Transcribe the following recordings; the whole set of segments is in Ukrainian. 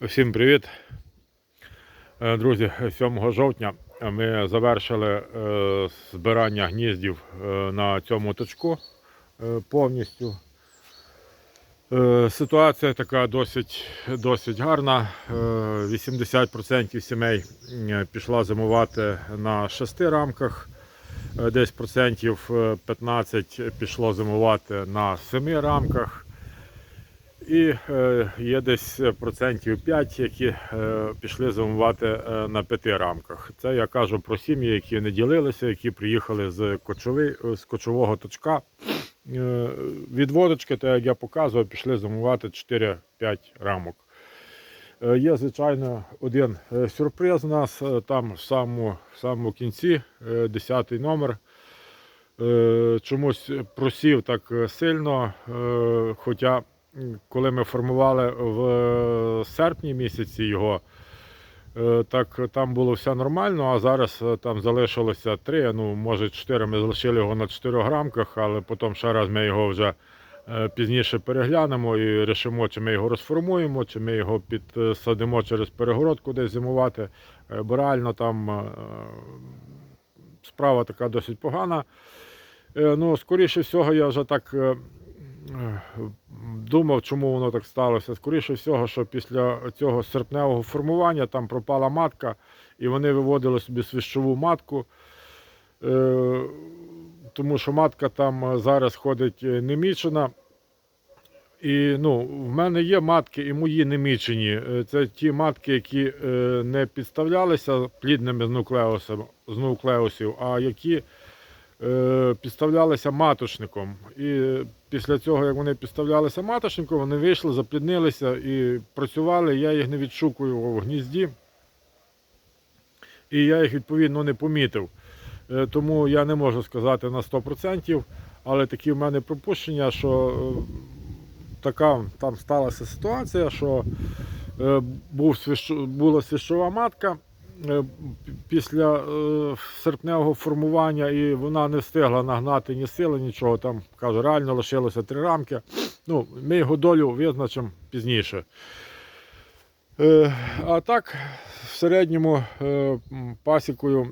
Всім привіт. Е, Друзі, 7 жовтня ми завершили е, збирання гніздів е, на цьому точку повністю. Ситуація така досить, досить гарна. Е, 80% сімей пішла зимувати на 6 рамках, десь процентів е, 15 пішло зимувати на 7 рамках. І е, є десь процентів 5, які е, пішли зимувати е, на п'яти рамках. Це я кажу про сім'ї, які не ділилися, які приїхали з, кочови, з кочового точка. Е, від водочки, то як я показував, пішли зимувати 4-5 рамок. Е, є, звичайно, один е, сюрприз у нас е, там в самому, в самому кінці, е, 10 номер. Е, чомусь просів так е, сильно, е, хоча коли ми формували в серпні місяці його, е, так там було все нормально, а зараз е, там залишилося три, ну може чотири. Ми залишили його на 4 рамках, але потім ще раз ми його вже е, пізніше переглянемо і рішимо, чи ми його розформуємо, чи ми його підсадимо через перегородку десь зимувати. Бо реально там справа така досить погана. Ну, скоріше всього, я вже так думав, чому воно так сталося. Скоріше всього, що після цього серпневого формування там пропала матка, і вони виводили собі свіщову матку. Е, Тому що матка там е, зараз ходить е, немічена. І ну, в мене є матки і мої немічені. Це ті матки, які не підставлялися плідними з нуклеусів, а які підставлялися маточником. І після цього, як вони підставлялися маточником, вони вийшли, запліднилися і працювали. Я їх не відшукував в гнізді. І я їх відповідно не помітив. Е, Тому я не можу сказати на 100%, але такі в мене припущення, що е, така там сталася ситуація, що е, був була свіщова матка е, після е, серпневого формування, і вона не встигла нагнати ні сили, нічого. Там кажу, реально лишилося три рамки. Ну, ми його долю визначимо пізніше. Е, А так, в середньому е, пасікою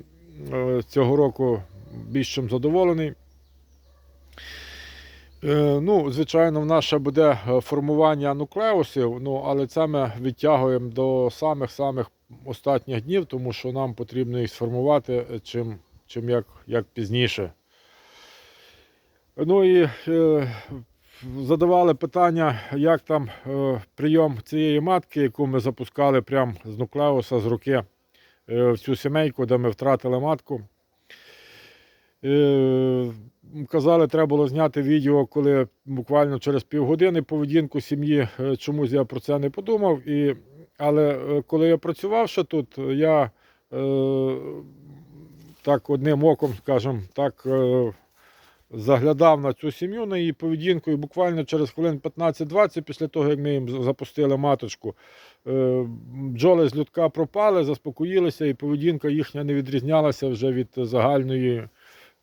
е, цього року більш чим задоволений. Е, Ну, звичайно, в нас ще буде е, формування нуклеусів, ну, але це ми відтягуємо до самих-самих останніх днів, тому що нам потрібно їх сформувати е, чим, чим як, як пізніше. Ну і е, задавали питання, як там е, прийом цієї матки, яку ми запускали прямо з нуклеуса з руки е, в цю сімейку, де ми втратили матку. Е, Казали, треба було зняти відео, коли буквально через півгодини поведінку сім'ї. Е, Чомусь я про це не подумав. І, але е, коли я працював ще тут, я е, так одним оком, скажімо, так е, заглядав на цю сім'ю, на її поведінку, і буквально через хвилин 15-20 після того, як ми їм запустили маточку, е, бджоли з людка пропали, заспокоїлися, і поведінка їхня не відрізнялася вже від загальної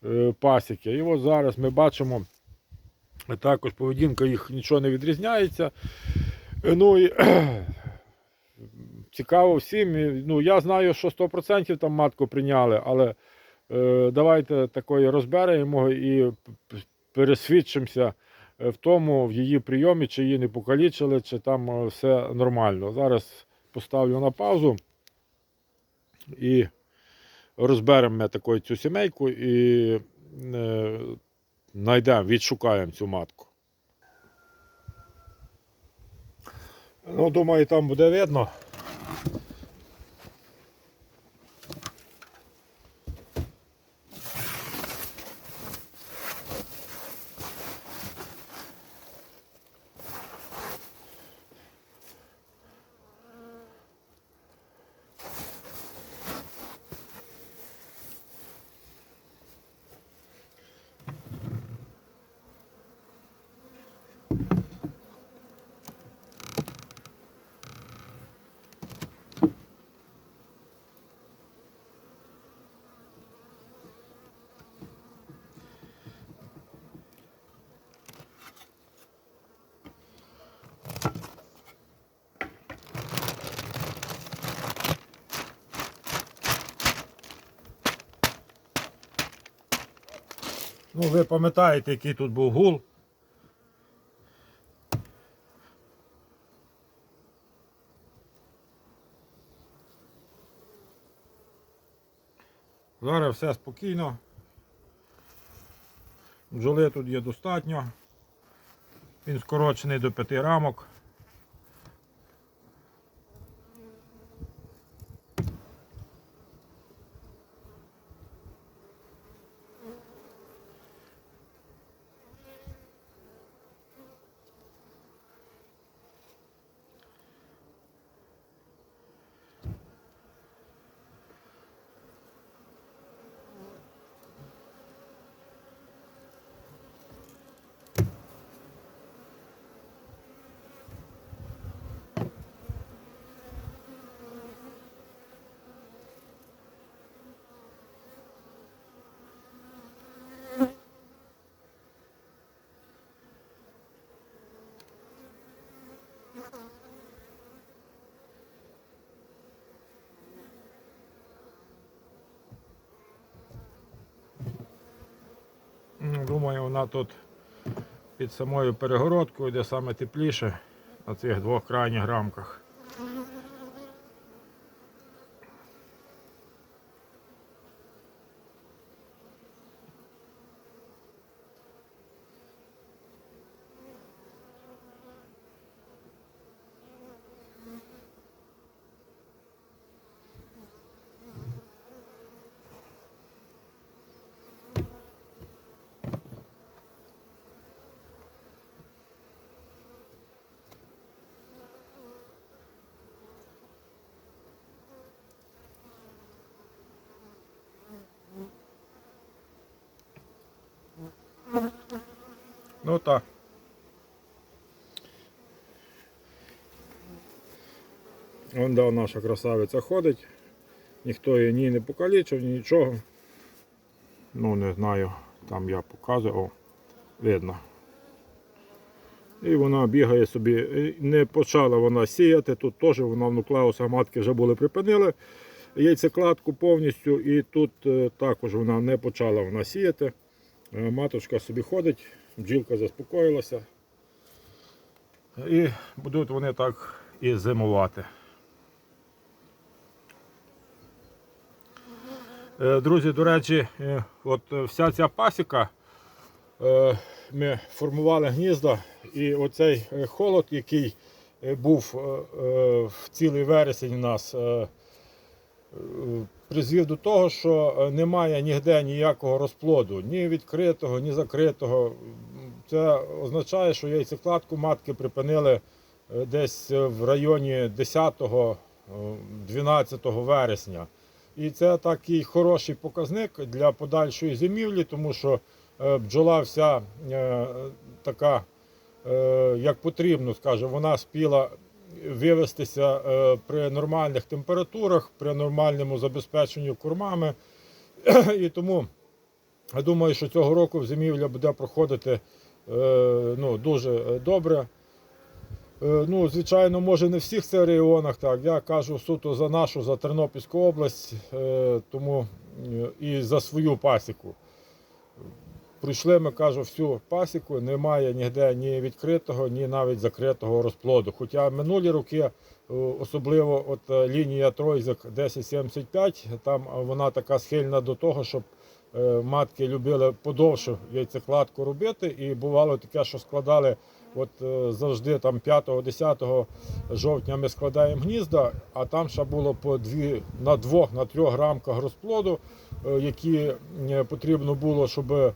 е, пасіки. І от зараз ми бачимо, також поведінка їх нічого не відрізняється. Е, Ну і цікаво всім. Ну, я знаю, що 100% там матку прийняли, але е, давайте такої розберемо і пересвідчимося е, в тому, в її прийомі, чи її не покалічили, чи там е, все нормально. Зараз поставлю на паузу і розберемо такою цю сімейку і е, знайдемо, відшукаємо цю матку. Ну, думаю, там буде видно. Ну, ви пам'ятаєте, який тут був гул. Зараз все спокійно. Бджоли тут є достатньо. Він скорочений до п'яти рамок. Ну, Думаю, вона тут під самою перегородкою, де саме тепліше, на цих двох крайніх рамках. Ну так. Вон да, наша красавиця ходить. Ніхто її ні не покалічив, ні нічого. Ну не знаю, там я показую, о, видно. І вона бігає собі, не почала вона сіяти, тут теж вона в нуклеусах матки вже були припинили яйцекладку повністю, і тут е, також вона не почала вона сіяти. Е, Маточка собі ходить, бджілка заспокоїлася. І будуть вони так і зимувати. Е, Друзі, до речі, е, от вся ця пасіка, е, ми формували гнізда, і оцей холод, який був в цілий вересень у нас, призвів до того, що е, немає ніде ніякого розплоду, ні відкритого, ні закритого. Це означає, що яйцекладку матки припинили е, десь в районі 10-12 вересня. І це такий хороший показник для подальшої зимівлі, тому що е, бджола вся е, така, е, як потрібно, скажімо, вона спіла вивестися е, при нормальних температурах, при нормальному забезпеченні кормами. І тому я думаю, що цього року зимівля буде проходити е, ну, дуже е, добре. Ну, звичайно, може не в всіх це регіонах, так. Я кажу суто за нашу, за Тернопільську область, тому і за свою пасіку. Пройшли, ми кажу, всю пасіку, немає ніде ні відкритого, ні навіть закритого розплоду. Хоча минулі роки, е, особливо от е, лінія Тройзик 1075, там е, вона така схильна до того, щоб матки любили подовше яйцекладку робити. І бувало таке, що складали От завжди там 5-10 жовтня ми складаємо гнізда, а там ще було по дві на двох, на трьох рамках розплоду, які потрібно було, щоб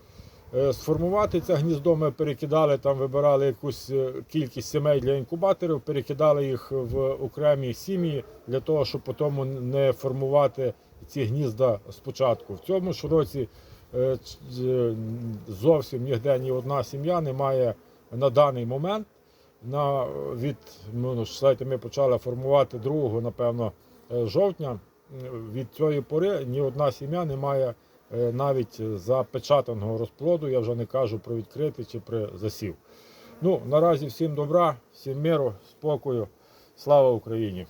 сформувати це гніздо. Ми перекидали там, вибирали якусь е, кількість сімей для інкубаторів, перекидали їх в окремі сім'ї для того, щоб потім не формувати ці гнізда спочатку. В цьому ж році е, е, зовсім ніде ні одна сім'я не має на даний момент. На, від, ну, знаєте, ми почали формувати 2, напевно, е, жовтня. Від цієї пори ні одна сім'я не має е, навіть запечатаного розплоду. Я вже не кажу про відкритий чи про засів. Ну, наразі всім добра, всім миру, спокою. Слава Україні!